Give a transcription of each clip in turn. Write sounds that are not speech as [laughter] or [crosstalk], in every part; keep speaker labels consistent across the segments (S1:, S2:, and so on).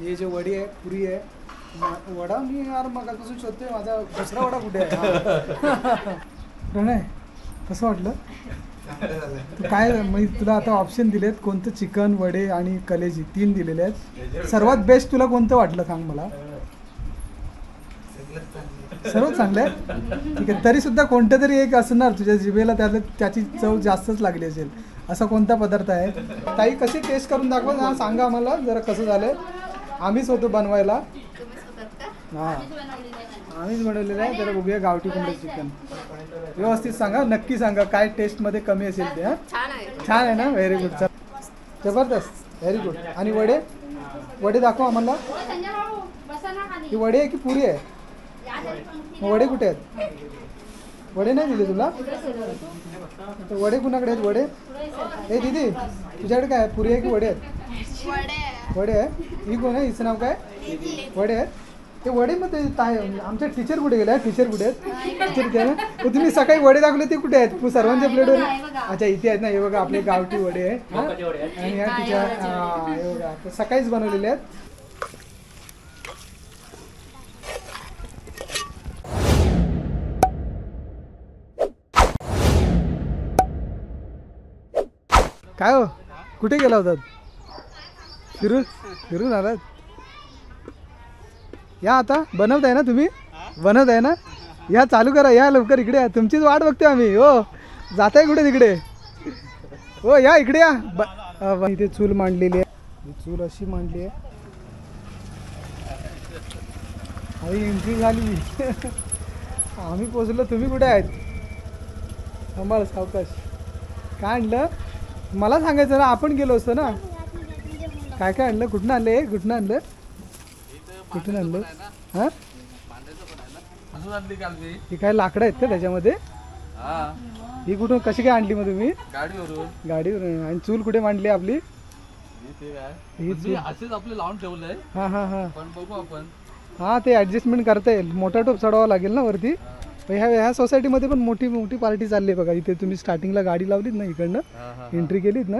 S1: हे जे वडी आहे पुरी आहे वडा मी यार मगापासून शोधतोय माझा दुसरा वडा कुठे आहे. प्रणय कसं वाटलं? तू [laughs] काय म्हणजे तुला आता ऑप्शन दिलेत कोणतं चिकन वडे आणि कलेजी तीन दिलेले आहेत. सर्वात बेस्ट तुला कोणतं वाटलं सांग मला? सर्व चांगलं आहे? ठीक आहे तरी सुद्धा कोणतं तरी एक असणार तुझ्या जिभेला त्याला त्याची चव जास्तच लागली असेल. असा कोणता पदार्थ आहे? ताई कशी टेस्ट करून दाखवा सांगा आम्हाला जरा कसं झालंय. आम्हीच होतो बनवायला. हां. आम्हीच बनवलेलं आहे जरा बघूया गावठी कोंबडी चिकन. व्यवस्थित सांगा नक्की सांगा काय टेस्टमध्ये कमी असेल ते हां?
S2: छान आहे.
S1: ना? व्हेरी गुड जबरदस्त. व्हेरी गुड आणि वडे? वडे दाखव आम्हाला. ही वडे आहे की पुरी आहे? वडे कुठे आहेत? वडे नाही दिले तुला? वडे कुणाकडे आहेत वडे? हे दीदी तुझ्याकडे काय पुरी आहे की वडे आहेत? वडे. आहे? ही कोण आहे? हिचं नाव काय? वडे आहेत ते वडे मग ते काय आमचे टीचर कुठे गेले टीचर कुठे आहेत? टीचर तुम्ही सकाळी वडे दाखवले ते कुठे आहेत? पु- सर्वांच्या प्लेटवर अच्छा इथे आहेत ना हे बघा आपले गावठी वडे आहे हा? आणि या टीचर हा, बघा ते सकाळीच बनवलेले आहेत. काय हो? कुठे गेला होतात फिरून फिरून आलात या आता बनवत आहे ना तुम्ही? बनवत आहे ना? या चालू करा या लवकर इकडे या. तुमचीच वाट बघतोय आम्ही. हो जाताय कुठे तिकडे? हो या इकडे या. ब- इथे चूल मांडलेली आहे. ही चूल अशी मांडली आहे. अरे एंट्री झाली. [laughs] आम्ही पोचलो तुम्ही कुठे आहेत? आम्हाला सावकाश. काय आणलं? मला सांगायचं ना आपण गेलो असतो ना. काय काय आणलं? कुठनं आणलं कुठनं आणलं? कुठून आणलं? हां? ही काय लाकडं आहेत का त्याच्यामध्ये?
S3: हा.
S1: ही कुठून कशी काय आणली मग तुम्ही?
S3: गाडीवरून.
S1: गाडीवर आणि चूल कुठे मांडली आपली?
S3: म्हणजे असेच आपले लावून ठेवलंय.
S1: हां हां हां.
S3: पण बघू आपण.
S1: हां ते ॲडजस्टमेंट करता येईल. मोठा टोप चढवावा लागेल ना वरती? ह्या ह्या सोसायटीमध्ये पण मोठी मोठी पार्टी चालली आहे बघा. इथे तुम्ही स्टार्टिंगला गाडी लावलीत ना इकडनं? एंट्री केलीत ना?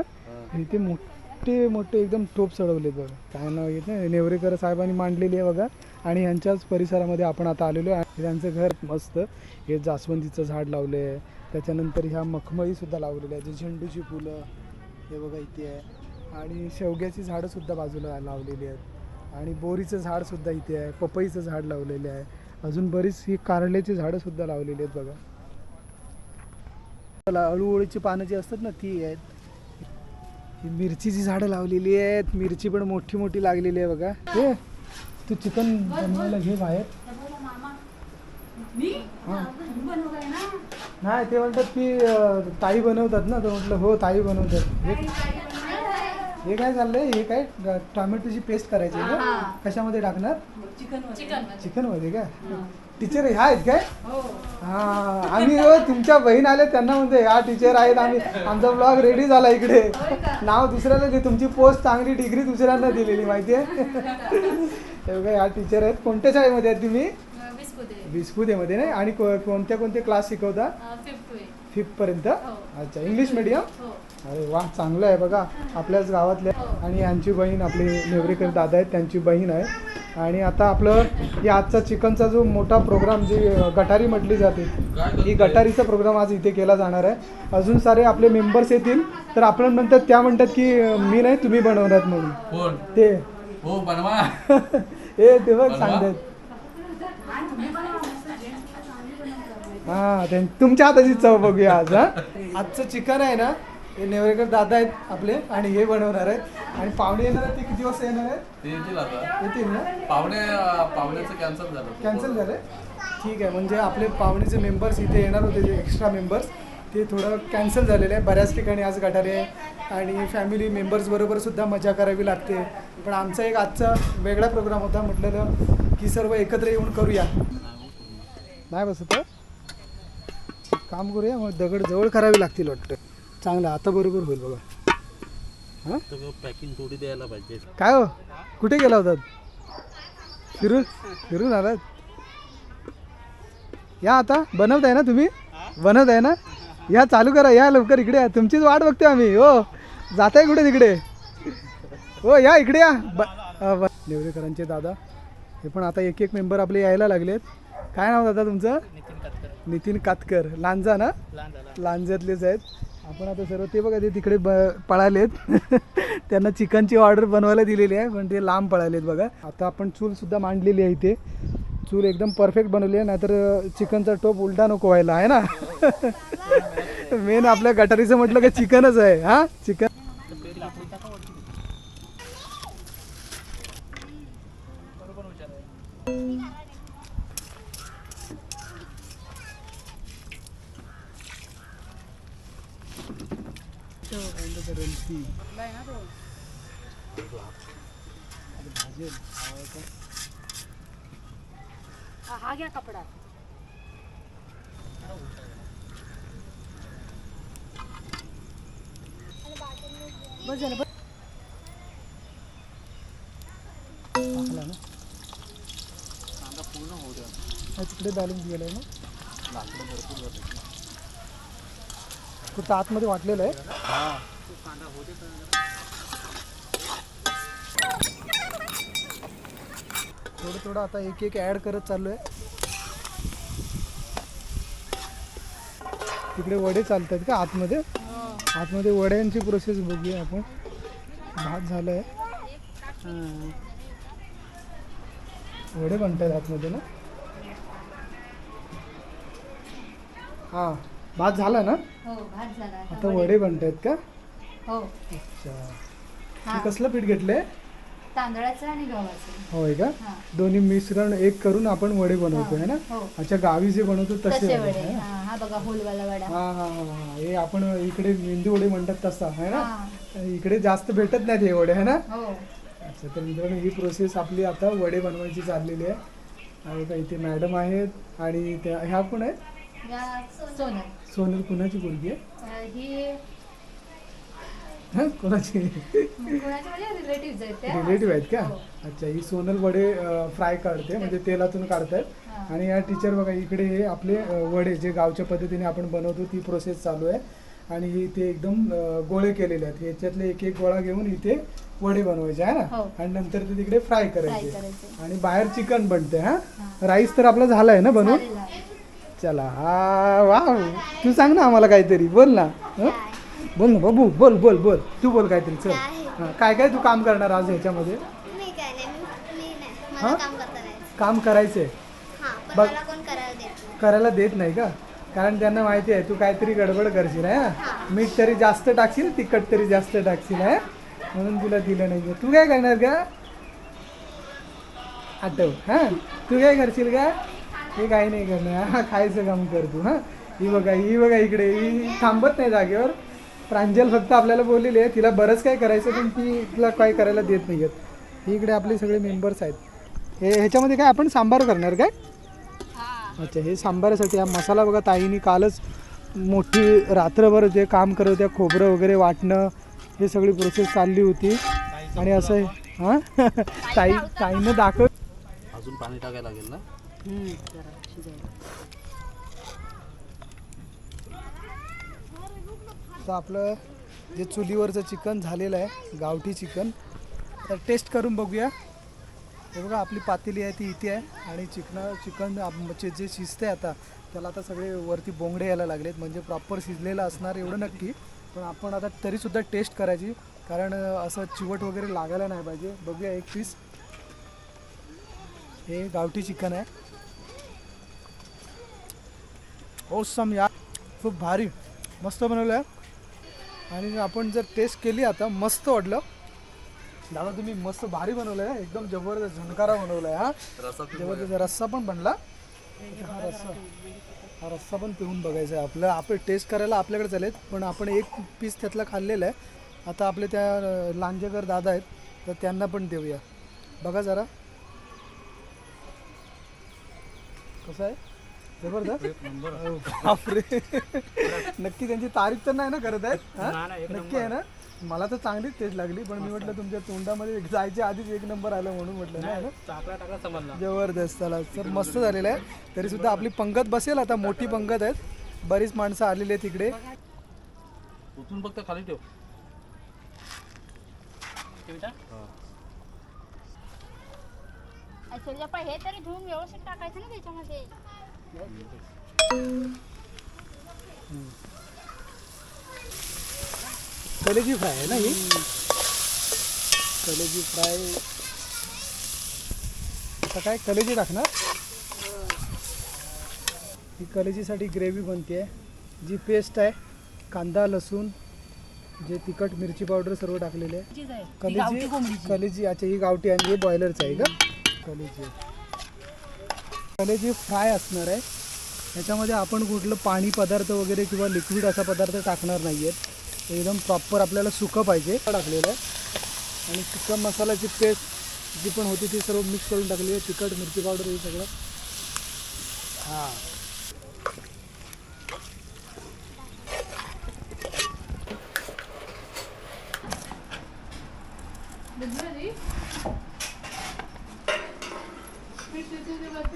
S1: इथे मोठे मोठे मोठे एकदम टोप चढवलेत बघा. काय नाव येत नाही नेवरेकर साहेबांनी मांडलेली आहे बघा. आणि ह्यांच्याच परिसरामध्ये आपण आता आलेलो आहे. त्यांचं घर मस्त. हे जास्वंदीचं झाड लावलं आहे त्याच्यानंतर ह्या मखमळीसुद्धा लावलेल्या आहे जे झेंडूची फुलं हे बघा इथे आहे. आणि शेवग्याची झाडंसुद्धा बाजूला लावलेली आहेत. आणि बोरीचं झाडसुद्धा इथे आहे. पपईचं झाड लावलेलं आहे. अजून बरीच ही कारल्याची झाडंसुद्धा लावलेली आहेत बघा. त्याला पानं जी असतात ना ती आहेत. मिरचीची झाडं लावलेली आहेत. मिरची पण मोठी मोठी लागलेली आहे बघा. हे तू चिकन बनवायला घे बाहेर. हां. नाही ते म्हणतात की ताई बनवतात ना. तर म्हटलं हो ताई बनवतात. हे काय चाललंय? हे काय टोमॅटोची पेस्ट करायची का? कशामध्ये टाकणार? चिकनमध्ये का? टीचर ह्या आहेत काय? हा. आम्ही हो, तुमच्या बहीण आले त्यांना म्हणते ह्या टीचर आहेत आम्ही. आमचा ब्लॉग रेडी झाला इकडे. नाव दुसऱ्याला दे तुमची पोस्ट चांगली डिग्री दुसऱ्यांना दिलेली माहिती आहे? हे बघा ह्या टीचर आहेत. कोणत्या शाळेमध्ये आहेत तुम्ही? बिस्कुदेमध्ये नाही? आणि कोणत्या कोणते क्लास शिकवता? फिफ्थ पर्यंत? अच्छा इंग्लिश मीडियम अरे वा चांगलं आहे बघा. आपल्याच गावातल्या आणि यांची बहीण आपले नेवरेकर दादा आहेत त्यांची बहीण आहे. आणि आता आपलं या आजचा चिकनचा जो मोठा प्रोग्राम जी गटारी म्हटली जाते ही गटारीचा प्रोग्राम आज इथे केला जाणार आहे. अजून सारे आपले मेंबर्स येतील तर आपण म्हणतात त्या म्हणतात की मी नाही तुम्ही बनवणार म्हणून. ते.
S3: हो बनवा. [laughs]
S1: हे ते बघ
S3: बनवा.
S1: सांगतात. हा तुमच्या हाताची चव बघूया आज हा. आजचं चिकन आहे ना हे नेवरेकर दादा आहेत आपले आणि हे बनवणार आहेत. आणि पाहुणे येणार आहेत ते किती वाजता येणार आहेत?
S3: ते येतील आता.
S1: येतील ना?
S3: पाहुणे पाहुण्याचं कॅन्सल झालं.
S1: कॅन्सल झालं ठीक आहे म्हणजे आपले पाहुणेचे मेंबर्स इथे येणार होते जे एक्स्ट्रा मेंबर्स ते थोडं कॅन्सल झालेलं आहे. बऱ्याच ठिकाणी आज गटारे आहे आणि फॅमिली मेंबर्सबरोबर सुद्धा मजा करावी लागते. पण आमचा एक आजचा वेगळा प्रोग्राम होता म्हटलेलं की सर्व एकत्र येऊन करूया. नाही बसत? काम करूया मग दगड जवळ करावी लागतील वाटतं. चांगलं आता बरोबर होईल बघा. हां?
S3: पॅकिंग थोडी द्यायला पाहिजे.
S1: काय हो? कुठे गेला होतात फिरून? फिरून आलात? या आता. बनवत आहे ना तुम्ही? बनवत आहे ना? या चालू करा. या लवकर इकडे या. तुमचीच वाट बघतोय आम्ही. हो. जाताय कुठे तिकडे? हो या इकडे या. ब- नेवरेकरांचे दादा. हे पण आता एक एक मेंबर आपले यायला लागलेत. काय नाव दादा तुमचं? नितीन कातकर. लांजा ना? लांजातलेच आहेत. आपण आता सर्व ते बघा ते तिकडे ब पळालेत. [laughs] त्यांना चिकनची ऑर्डर बनवायला दिलेली आहे पण ते लांब पळालेत बघा. आता आपण चूल सुद्धा मांडलेली आहे इथे. चूल एकदम परफेक्ट बनवली आहे नाहीतर चिकनचा टोप उलटा नको व्हायला आहे ना? [laughs] मेन आपल्या गटारीचं म्हटलं का चिकनच आहे हा? चिकन
S2: हा घ्या कपडा. बस झालं बस
S1: टाकला ना. हा, तिकडे बॅलन्स गेलाय ना. फक्त आतमध्ये वाटलेलं आहे? थोडं थोडं आता एक एक ॲड करत चाललो आहे तिकडे वडे चालतात का आतमध्ये? आतमध्ये वड्यांची प्रोसेस बघूया आपण. भात झालं आहे वडे बनतात आतमध्ये ना? हां भात झाला ना?
S2: हो भात झाला.
S1: आता वडे बनतायत का?
S2: हो.
S1: अच्छा.
S2: हा.
S1: हे कसलं पीठ घेतलंय?
S2: तांदळाचं आणि गव्हाचं.
S1: होय का?
S2: हा.
S1: दोन्ही मिश्रण एक करून आपण वडे बनवतो आहे ना?
S2: हो.
S1: अच्छा गावी जे बनवतो तसे
S2: तसे
S1: वडे
S2: वडे? हा हा बघा होलवाला वडा.
S1: हा हा हा हा. हे आपण इकडे मेंदू वडे म्हणतात तसा आहे ना?
S2: हा.
S1: इकडे जास्त भेटत नाहीत हे वडे आहे ना?
S2: हो.
S1: अच्छा तर मित्रांनो ही प्रोसेस आपली आता वडे बनवायची चाललेली आहे. आणि आता इथे मॅडम आहेत आणि त्या ह्या पण आहेत?
S2: या सोनल.
S1: सोनल कुणाची मुलगी आहे?
S2: अं, ही
S1: हं? कोणाची?
S2: रिलेटिव्ह आहेत
S1: का?
S2: हो.
S1: अच्छा ही सोनल वडे फ्राय काढते म्हणजे तेलातून काढतात. आणि या टीचर बघा इकडे हे आपले वडे जे गावच्या पद्धतीने आपण बनवतो ती प्रोसेस चालू आहे. आणि हे ते एकदम गोळे केलेले आहेत. याच्यातले एक एक गोळा घेऊन इथे वडे बनवायचे आहे ना?
S2: हो.
S1: आणि नंतर ते तिकडे फ्राय करायचे. आणि बाहेर चिकन बनते हा. राईस तर आपला झाला आहे ना बनवून. चला हा वा तू सांग ना आम्हाला काहीतरी. बोल ना. हं? बोल ना बाबू बोल बोल बोल. तू बोल काहीतरी चल. हा, काय काय तू काम करणार आज ह्याच्यामध्ये?
S4: मी काय नाही मी मी नाही.
S1: हा?
S4: मला काम करता नाही.
S1: काम करायचंय.
S4: हां पण
S1: बघ.
S4: मला कोण करायला देत नाही.
S1: करायला देत नाही का? कारण त्यांना माहिती आहे तू काहीतरी गडबड करशील आहे मीठ तरी जास्त टाकशील तिखट तरी जास्त टाकशील आहे म्हणून तुला दिलं नाही तू काय करणार का आठव हां? तू काय करशील का हे काही नाही करणार. हा खायचं काम कर तू हां? ही बघा ही बघा इकडे. ही थांबत नाही जागेवर. प्रांजल फक्त आपल्याला बोललेली आहे तिला बरंच काय करायचं पण ती तिला काय करायला देत नाही आहेत ही इकडे आपले सगळे मेंबर्स आहेत. हे ह्याच्यामध्ये काय आपण सांबार करणार काय? अच्छा हे सांबारासाठी हा मसाला बघा ताईने कालच मोठी रात्रभर जे काम करत होत्या खोबरं वगैरे वाटणं हे सगळी प्रोसेस चालली होती. आणि असं आहे हां? ताई ताईनं दाखव.
S3: अजून पाणी टाकायला लागेल ना?
S1: तर आपलं जे चुलीवरचं चिकन झालेलं आहे गावठी चिकन तर टेस्ट करून बघूया. हे बघा आपली पातेली आहे ती इथे आहे. आणि चिकन चिकन आमचे जे शिजते आता त्याला आता सगळे वरती बोंगडे यायला लागलेत. म्हणजे प्रॉपर शिजलेलं असणार एवढं नक्की. पण आपण आता तरीसुद्धा टेस्ट करायची. कारण असं चिवट वगैरे लागायला नाही पाहिजे. बघूया एक पीस हे गावठी चिकन आहे. ओसम या खूप भारी. मस्त बनवलं आहे आणि आपण जर टेस्ट केली आता मस्त वाटलं. दादा तुम्ही मस्त भारी बनवलं आहे एकदम जबरदस्त झणकारा बनवला आहे हा जबरदस्त रस्सा पण बनला. हा रस्सा. हा रस्सा पण पिऊन बघायचा आहे आपलं. आपण टेस्ट करायला आपल्याकडे चालेल पण आपण एक पीस त्यातला खाल्लेला आहे. आता आपले त्या लांजेकर दादा आहेत तर त्यांना पण देऊया. बघा जरा. कसं आहे? जबरदस्त? हो, बापरे. नक्की त्यांची तारीफ तर नाही ना करत आहेत? नक्की आहे ना? मला तर चांगलीच टेस्ट लागली पण मी म्हटलं तुमच्या तोंडामध्ये जायच्या आधीच एक नंबर आलं म्हणून म्हटलं ना जबरदस्त. चला तर मस्त झालेलं आहे. तरी सुद्धा आपली पंगत बसेल आता मोठी पंगत आहेत. बरीच माणसं आलेली आहेत तिकडे
S3: उचलून फक्त खाली ठेव.
S5: हे तरी धुवून व्यवस्थित टाकायचं ना त्याच्यामध्ये.
S1: कलेजी फ्राय आहे ना ही? कलेजी फ्राय. आता काय कलेजी टाकणार? ही कलेजीसाठी ग्रेव्ही बनते. आहे जी पेस्ट आहे कांदा लसूण जे तिखट मिरची पावडर सर्व टाकलेले आहे. कलेजी कलेजी अच्छा ही गावठी आणि हे बॉयलरचं आहे का? कलेजी कलेजी फ्राय असणार आहे ह्याच्यामध्ये आपण कुठलं पाणी पदार्थ वगैरे किंवा लिक्विड असा पदार्थ टाकणार नाही आहेत एकदम प्रॉपर आपल्याला सुकं पाहिजे. टाकलेलं आहे. आणि चिकन मसाल्याची पेस्ट जी पण होती ती सर्व मिक्स करून टाकली आहे. तिखट मिरची पावडर हे सगळं. हां.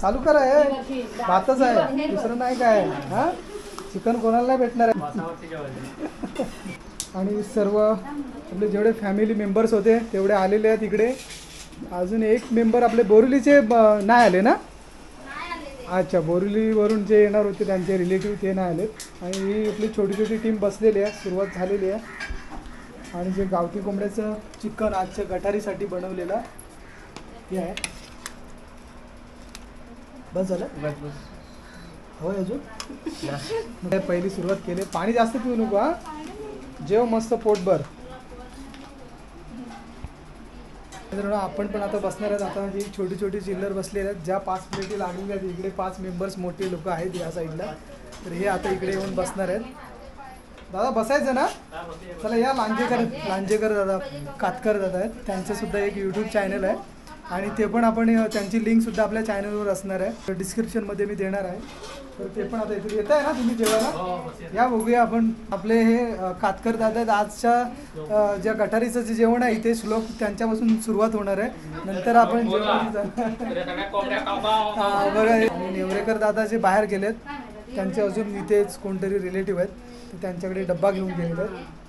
S1: चालू करा हे. भातच आहे. दुसरं नाही काय. हा? चिकन कोणाला नाही भेटणार आहे? [laughs] आणि सर्व आपले जेवढे फॅमिली मेंबर्स होते तेवढे आलेले आहेत इकडे. अजून एक मेंबर आपले बोरिवलीचे ब- नाही आले ना? अच्छा बोरिवलीवरून जे येणार होते त्यांचे रिलेटिव्ह ते नाही आलेत. आणि ही आपली छोटी छोटी टीम बसलेली आहे सुरुवात झालेली आहे. आणि जे गावठी कोंबड्याचं चिकन आजच्या गटारीसाठी बनवलेलं हे आहे. बस झालं? होय अजून? मग काय पहिली सुरुवात केली. पाणी जास्त पिऊ नको हा. जेव मस्त पोटभर. मित्रांनो आपण पण आता बसणार आहेत. आता ही छोटी छोटी चिल्लर बसलेल्या आहेत. ज्या पाच प्लेटी लागलेल्या आहेत इकडे पाच मेंबर्स मोठे लोक आहेत या साईडला तर हे आता इकडे येऊन बसणार आहेत. दादा बसायचं ना? चला या लांजेकर लांजेकर दादा कातकर दादा आहेत. त्यांचं सुद्धा एक यूट्यूब चॅनल आहे. आणि ते पण आपण त्यांची लिंक सुद्धा आपल्या चॅनलवर असणार आहे. डिस्क्रिप्शनमध्ये मी देणार आहे. तर ते पण आता इथे येत आहे ना तुम्ही जेवायला? या बघूया आपण. आपले हे कातकर दादा. आजच्या ज्या गटारीचं जे जेवण आहे इथे श्लोक त्यांच्यापासून सुरुवात होणार आहे. नंतर आपण जेवणाची [laughs] हा, बरं नेवरेकर दादा जे बाहेर गेलेत त्यांचे अजून इथेच कोणतरी रिलेटिव्ह आहेत. त्यांच्याकडे डब्बा घेऊन आहेत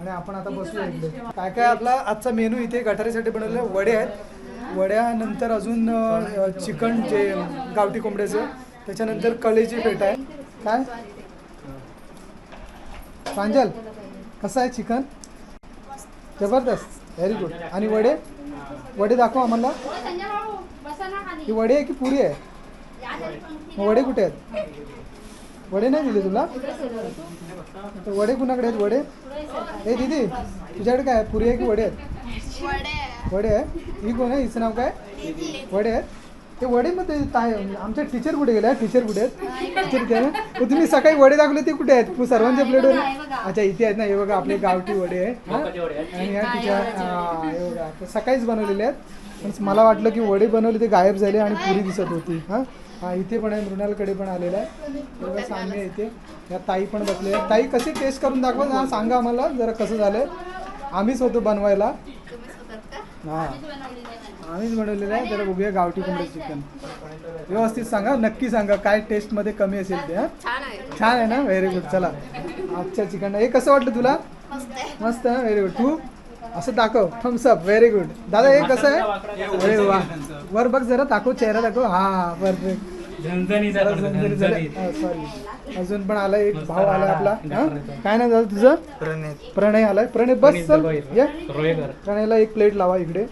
S1: आणि आपण आता बसूया इकडे. काय काय आपला आजचा मेनू इथे गटारीसाठी बनवलेले वडे आहेत. वड्यानंतर अजून चिकन जे गावठी कोंबड्याचं त्याच्यानंतर कलेची पेट आहे. काय? प्रांजल कसं आहे चिकन? जबरदस्त. व्हेरी गुड आणि वडे? वडे दाखव आम्हाला. ही वडे आहे की पुरी आहे? वडे कुठे आहेत? वडे नाही दिले तुला? वडे कुणाकडे आहेत वडे? ए दीदी तुझ्याकडे काय आहे? पुरी आहे की वडे आहेत? वडे आहे ही कोण आहे? हिचं नाव काय? वडे आहेत. ते वडे मग ते काय आमचे टीचर कुठे गेले टीचर कुठे आहेत? टीचर तुम्ही सकाळी वडे दाखवले ते कुठे आहेत? तू सर्वांच्या प्लेटवर अच्छा इथे आहेत ना हे बघा आपले गावठी वडे आहे हा? आणि या टीचर हा, बघा सकाळीच बनवलेले आहेत. पण मला वाटलं की वडे बनवले ते गायब झाले आणि पुरी दिसत होती. हा? हा इथे पण आहे मृणालकडे पण आलेला आहे. बघा सामने इथे. या ताई पण बसले आहेत. ताई कशी टेस्ट करून दाखवा? सांगा आम्हाला जरा कसं झालंय. आम्हीच होतो बनवायला. हा. आम्हीच बनवलेलं आहे जरा बघूया गावठी कोंबडी चिकन. व्यवस्थित सांगा नक्की सांगा काय टेस्टमध्ये कमी असेल ते हा? छान आहे. ना? व्हेरी गुड चला. आजच्या चिकन. हे कसं वाटलं तुला? मस्त व्हेरी गुड तू? असं दाखव. थम्स अप व्हेरी गुड दादा हे कसं आहे? अरे वा. वर बघ जरा दाखव चेहरा दाखव. हा परफेक्ट सॉरी अजून पण आला एक भाव आला. आपला. हा? काय नाही दादा तुझं? प्रणय आलाय. प्रणय बस चल. ये. प्रणयला एक प्लेट लावा इकडे.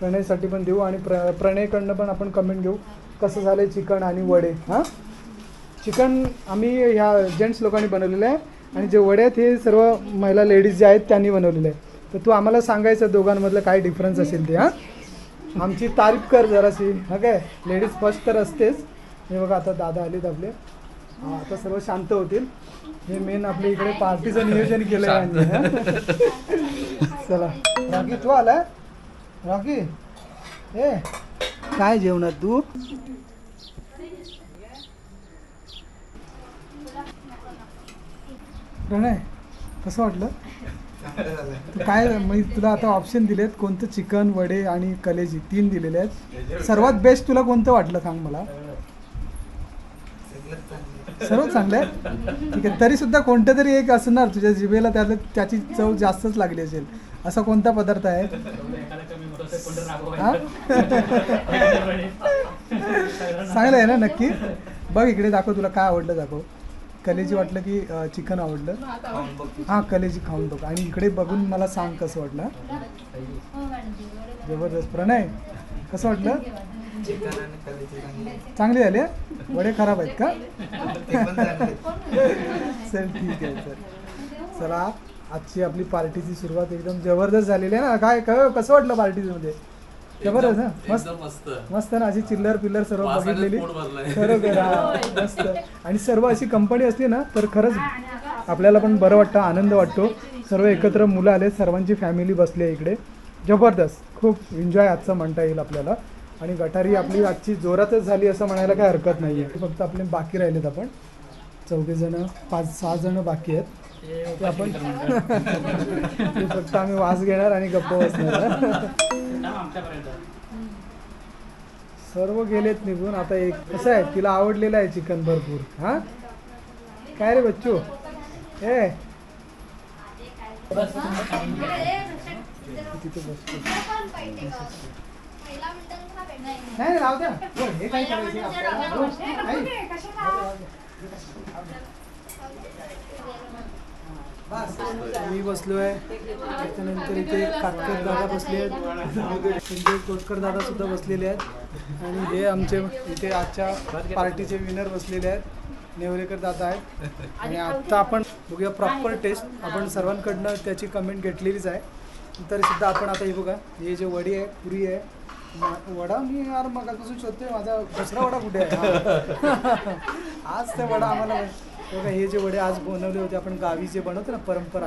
S1: प्रणयसाठी पण देऊ आणि प्र प्रणयकडनं पण आपण कमेंट घेऊ. कसं झालंय चिकन आणि वडे हां? चिकन आम्ही ह्या जेंट्स लोकांनी बनवलेलं आहे. आणि जे वडे आहेत हे सर्व महिला लेडीज जे आहेत त्यांनी बनवलेले आहे. तर तू आम्हाला सांगायचं दोघांमधलं काय डिफरन्स असेल ते हां? आमची तारीफ कर जराशी हा काय लेडीज फर्स्ट तर असतेच. हे बघा आता दादा आलेत आपले हा, आता सर्व शांत होतील. हे मेन आपल्या इकडे पार्टीचं नियोजन केलं आहे चला. रॉकी तू आलाय? रॉकी? ए काय जेवणात तू? प्रणय कसं वाटलं? तू काय म्हणजे तुला आता ऑप्शन दिलेत कोणतं चिकन वडे आणि कलेजी तीन दिलेले आहेत. सर्वात बेस्ट तुला कोणतं वाटलं सांग मला? सर्व चांगलं आहे ठीक आहे तरी सुद्धा कोणतं तरी एक असणार तुझ्या जिभेला त्याला त्याची चव जास्तच लागली असेल. असा कोणता पदार्थ आहे? चांगलं आहे ना नक्की? बघ इकडे दाखव तुला काय आवडलं दाखव. कलेजी वाटलं की चिकन आवडलं? हां कलेजी खाऊन बघ. आणि इकडे बघून मला सांग कसं वाटलं. जबरदस्त प्रणय. कसं वाटलं? चांगली झाली? वडे खराब आहेत का? चल ठीक आहे सर चला आजची आपली पार्टीची सुरुवात एकदम जबरदस्त झालेली आहे ना. काय कसं वाटलं पार्टीमध्ये? जबरदस्त ना मस्त?
S3: मस्त.
S1: ना अशी चिल्लर पिल्लर सर्व बघितलेली. खरोखर मस्त. आणि सर्व अशी कंपनी असली ना तर खरंच आपल्याला पण बरं वाटतं आनंद वाटतो. सर्व एकत्र मुलं आले सर्वांची फॅमिली बसली आहे इकडे. जबरदस्त. खूप एन्जॉय आजचं म्हणता येईल आपल्याला. आणि गटारी आपली आजची जोरातच झाली असं म्हणायला काय हरकत नाही आहे फक्त आपले बाकी राहिलेत आपण. चौघे जण पाच सहा जण बाकी आहेत. ते आपण फक्त आम्ही वास घेणार आणि गप्प बसणार. सर्व गेलेत निघून. आता एक कसं आहे? तिला आवडलेलं आहे चिकन भरपूर. हा? काय रे बच्चू? ए. तिथे बसतो. नाही राहू द्या. हे काय करायचं नाही. बस. मी बसलोय. त्याच्यानंतर इथे कातकर दादा बसले आहेत. संजय कोटकर दादा सुद्धा बसलेले आहेत. आणि हे आमचे इथे आजच्या पार्टीचे विनर बसलेले आहेत. नेवरेकर दादा आहेत. आणि आता आपण बघूया प्रॉपर टेस्ट आपण सर्वांकडनं त्याची कमेंट घेतलेलीच आहे. तरी सुद्धा आपण आता हे बघा. हे जे वडी आहे पुरी आहे मा- वडा मी यार मगापासून शोधतोय माझा दुसरा वडा कुठे आहे? [laughs] आज ते वडा आम्हाला बघा हे जे वडे आज बनवले होते आपण गावी जे बनवतो ना परंपरा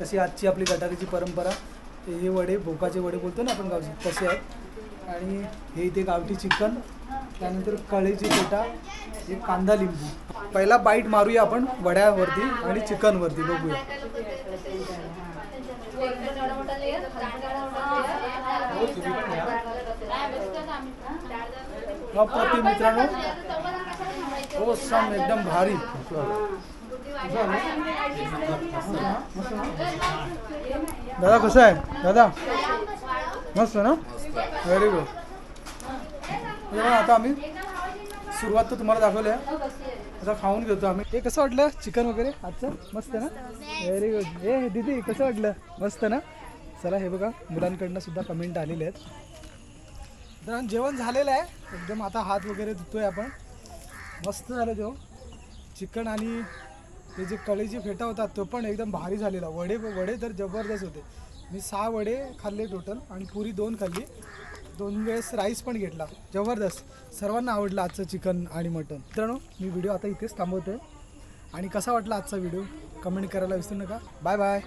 S1: तशी आजची आपली गटारीची परंपरा ते हे वडे भोकाचे वडे बोलतो ना आपण गावचे तसे आहेत. आणि हे इथे गावठी चिकन त्यानंतर कळीची पेटा हे कांदा लिंबू. पहिला बाईट मारूया आपण वड्यावरती आणि चिकनवरती बघूया. अप्रतिम मित्रांनो हो सम एकदम भारी। दादा कसं आहे? दादा? मस्त ना? व्हेरी गुड आता आम्ही सुरुवात तर तुम्हाला दाखवली आहे. आता खाऊन घेतो आम्ही. हे कसं वाटलं? चिकन वगैरे? आजचं? मस्त ना? व्हेरी गुड ए दीदी कसं वाटलं? मस्त ना? चला हे बघा मुलांकडनं सुद्धा कमेंट आलेले आहेत. तर जेवण झालेलं आहे. एकदम आता हात वगैरे धुतोय आपण. मस्त झालं जेवण. चिकन आणि ते जे कळीची फेटा होता तो पण एकदम भारी झालेला. वडे वडे तर जबरदस्त होते. मी सहा वडे खाल्ले टोटल आणि पुरी दोन खाल्ली. दोन वेळेस राईस पण घेतला. जबरदस्त. सर्वांना आवडलं आजचं चिकन आणि मटन. मित्रांनो मी व्हिडिओ आता इथेच थांबवतोय. आणि कसा वाटला आजचा व्हिडिओ कमेंट करायला विसरू नका. Bye bye